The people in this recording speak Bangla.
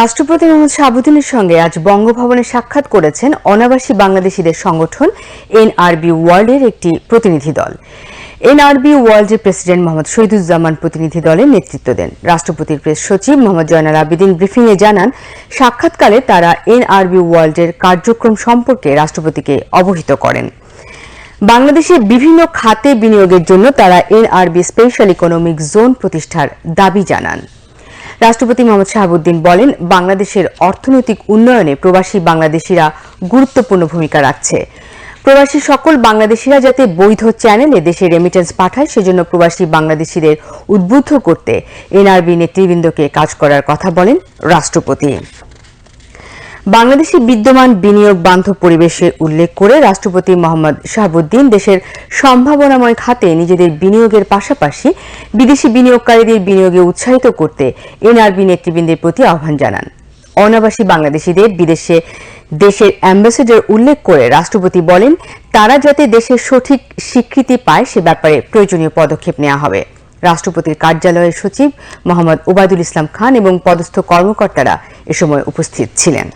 রাষ্ট্রপতি মোহাম্মদ শাহাবুদ্দিনের সঙ্গে আজ বঙ্গভবনে সাক্ষাৎ করেছেন অনাবাসী বাংলাদেশিদের সংগঠন এনআরবি ওয়ার্ল্ডের একটি প্রতিনিধি দল। এনআরবি ওয়ার্ল্ডের প্রেসিডেন্ট মোহাম্মদ শহীদুজ্জামান প্রতিনিধি দলের নেতৃত্ব দেন। রাষ্ট্রপতির প্রেস সচিব মোহাম্মদ জয়নাল আবেদিন ব্রিফিংয়ে জানান, সাক্ষাৎকালে তারা এনআরবি ওয়ার্ল্ডের কার্যক্রম সম্পর্কে রাষ্ট্রপতিকে অবহিত করেন। বাংলাদেশে বিভিন্ন খাতে বিনিয়োগের জন্য তারা এনআরবি স্পেশাল ইকোনমিক জোন প্রতিষ্ঠার দাবি জানান। রাষ্ট্রপতি মোহাম্মদ শাহাবুদ্দিন বলেন, বাংলাদেশের অর্থনৈতিক উন্নয়নে প্রবাসী বাংলাদেশিরা গুরুত্বপূর্ণ ভূমিকা রাখছে। প্রবাসী সকল বাংলাদেশিরা যাতে বৈধ চ্যানেলে দেশে রেমিটেন্স পাঠায়, সেজন্য প্রবাসী বাংলাদেশিদের উদ্বুদ্ধ করতে এনআরবি নেতৃবৃন্দকে কাজ করার কথা বলেন রাষ্ট্রপতি। বাংলাদেশে বিদ্যমান বিনিয়োগ বান্ধব পরিবেশের উল্লেখ করে রাষ্ট্রপতি মোহাম্মদ শাহাবুদ্দিন দেশের সম্ভাবনাময় খাতে নিজেদের বিনিয়োগের পাশাপাশি বিদেশি বিনিয়োগকারীদের বিনিয়োগে উৎসাহিত করতে এনআরবি নেতৃবৃন্দের প্রতি আহ্বান জানান। অনাবাসী বাংলাদেশিদের বিদেশে দেশের অ্যাম্বাসেডর উল্লেখ করে রাষ্ট্রপতি বলেন, তারা যাতে দেশের সঠিক স্বীকৃতি পায় সে ব্যাপারে প্রয়োজনীয় পদক্ষেপ নেওয়া হবে। রাষ্ট্রপতির কার্যালয়ের সচিব মোহাম্মদ ওবায়দুল ইসলাম খান এবং পদস্থ কর্মকর্তারা এ সময় উপস্থিত ছিলেন।